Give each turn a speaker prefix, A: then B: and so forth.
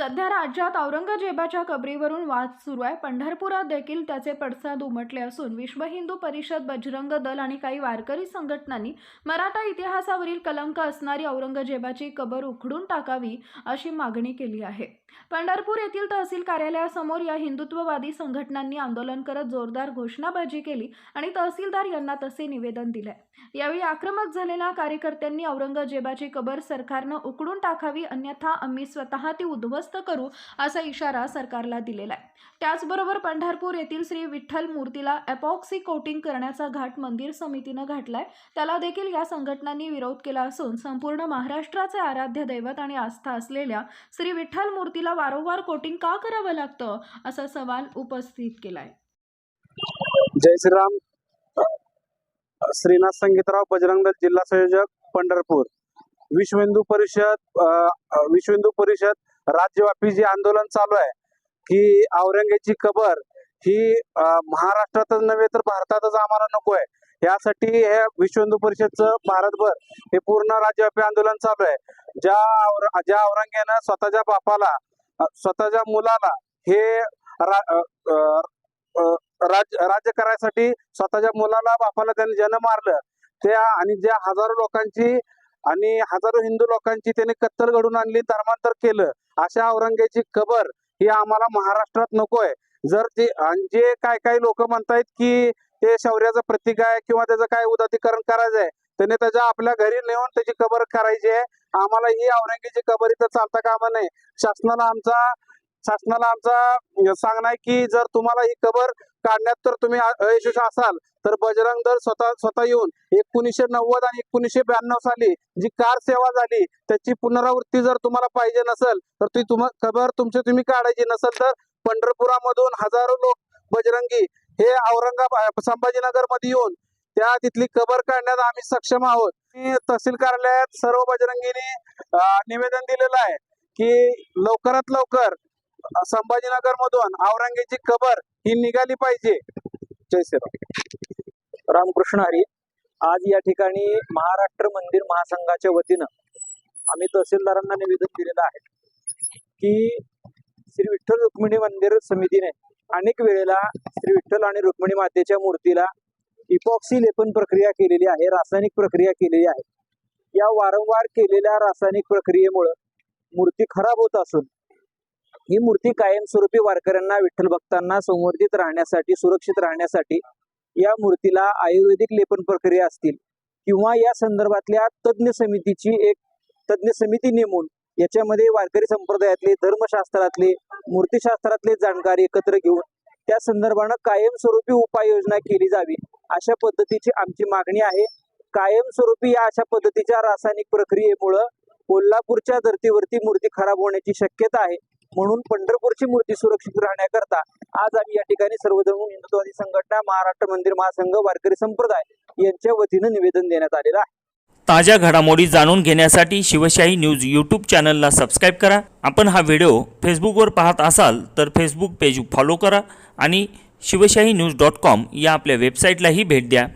A: सध्या राज्यात औरंगजेबाच्या कबरीवरून वाद सुरू आहे. पंढरपुरात देखील त्याचे पडसाद उमटले असून विश्व हिंदू परिषद बजरंग दल आणि काही वारकरी संघटनांनी मराठा इतिहासावरील कलंक असणारी औरंगजेबाची कबर उखडून टाकावी अशी मागणी केली आहे. पंढरपूर येथील तहसील कार्यालयासमोर या हिंदुत्ववादी संघटनांनी आंदोलन करत जोरदार घोषणाबाजी केली आणि तहसीलदार यांना तसे निवेदन दिले. यावेळी आक्रमक झालेल्या कार्यकर्त्यांनी औरंगजेबाची कबर सरकारनं उकडून टाकावी अन्यथा आम्ही स्वतः ती उद्ध्वस्त करू असा इशारा सरकारला दिलेला आहे. त्याचबरोबर पंढरपूर येथील श्री विठ्ठल मूर्तीला एपॉक्सी कोटिंग करण्याचा घाट मंदिर समितीनं घातलाय. त्याला देखील या संघटनांनी विरोध केला असून संपूर्ण महाराष्ट्राचे आराध्य दैवत आणि आस्था असलेल्या श्री विठ्ठल मूर्तीला वारंवार कोटिंग का करावं लागतं? असा सवाल उपस्थित केलाय.
B: जय श्रीराम. श्रीनाथ संगीतराव बजरंग जिल्हा संयोजक पंढरपूर. विश्व हिंदू परिषद विश्व हिंदू परिषद राज्यव्यापी जे आंदोलन चालू आहे की औरंगेची कबर ही महाराष्ट्रातच नव्हे तर भारतातच आम्हाला नको आहे. यासाठी हे विश्व हिंदू परिषदचं भारतभर हे पूर्ण राज्यव्यापी आंदोलन चालू आहे. ज्या और- ज्या औरंगेनं स्वतःच्या बापाला स्वतःच्या मुलाला हे रा- राज्य राज्य करायसाठी स्वतःच्या मुलाला बापाला त्यांनी जन्म मारलं त्या आणि ज्या हजारो लोकांची आणि हजारो हिंदू लोकांची त्यांनी कत्तल घडून आणली धर्मांतर केलं अशा औरंगेची कबर ही आम्हाला महाराष्ट्रात नको आहे जर ते जे काय काही लोक म्हणतायत की ते शौर्याचं प्रतीक आहे किंवा त्याचं काय उदातीकरण करायचं आहे त्याने त्याच्या आपल्या घरी नेऊन त्याची कबर करायची आहे. आम्हाला ही औरंगाची कबर इथं चालता कामा नाही शासनाला आमचा शासनाला आमचा सांगणं आहे की जर तुम्हाला ही कबर काढण्यात तर तुम्ही अयशस्वी असाल. तर बजरंग दल स्वतः स्वतः येऊन एकोणीसशे नव्वद आणि एकोणीसशे ब्याण्णव साली जी कार सेवा झाली त्याची पुनरावृत्ती जर तुम्हाला पाहिजे नसेल तर ती तुम खबर तुमची तुम्ही काढायची नसेल तर पंढरपुरामधून हजारो लोक बजरंगी हे औरंगाबाद संभाजीनगरमध्ये येऊन त्या तिथली कबर काढण्यात आम्ही सक्षम आहोत. मी तहसील कार्यालयात सर्व बजरंगीने निवेदन दिलेलं आहे की लवकरात लवकर संभाजीनगर मधून औरंगेची कबर ही निघाली पाहिजे. जय श्रीराम.
C: रामकृष्ण हरी आज या ठिकाणी महाराष्ट्र मंदिर महासंघाच्या वतीनं आम्ही तहसीलदारांना निवेदन दिलेलं आहे की श्री विठ्ठल रुक्मिणी मंदिर समितीने अनेक वेळेला श्री विठ्ठल आणि रुक्मिणी मातेच्या मूर्तीला इपॉक्सी लेपन प्रक्रिया केलेली आहे रासायनिक प्रक्रिया केलेली आहे. या वारंवार केलेल्या रासायनिक प्रक्रियेमुळं मूर्ती खराब होत असून ही मूर्ती कायमस्वरूपी वारकऱ्यांना विठ्ठल भक्तांना संवर्धित राहण्यासाठी सुरक्षित राहण्यासाठी या मूर्तीला आयुर्वेदिक लेपन प्रक्रिया असतील किंवा या संदर्भातल्या तज्ज्ञ समितीची एक तज्ज्ञ समिती नेमून याच्यामध्ये वारकरी संप्रदायातले धर्मशास्त्रातले मूर्तीशास्त्रातले जाणकार एकत्र घेऊन त्या संदर्भानं कायमस्वरूपी उपाययोजना केली जावी अशा पद्धतीची आमची मागणी आहे. कायमस्वरूपी या अशा पद्धतीच्या रासायनिक प्रक्रियेमुळं कोल्हापूरच्या धर्तीवरती मूर्ती खराब होण्याची शक्यता आहे. म्हणून पंढरपूरची मूर्ती सुरक्षित राहण्याकरता आज आम्ही या ठिकाणी सर्वजण हिंदुत्ववादी संघटना महाराष्ट्र मंदिर महासंघ वारकरी संप्रदाय यांच्या वतीनं निवेदन देण्यात आलेलं आहे.
D: ताज्या घडामोडी जाणून घेण्यासाठी शिवशाही न्यूज यूट्यूब चॅनलला सबस्क्राईब करा. आपण हा व्हिडिओ फेसबुकवर पाहत असाल तर फेसबुक पेज फॉलो करा आणि शिवशाही न्यूज डॉट कॉम या आपल्या वेबसाईटलाही भेट द्या.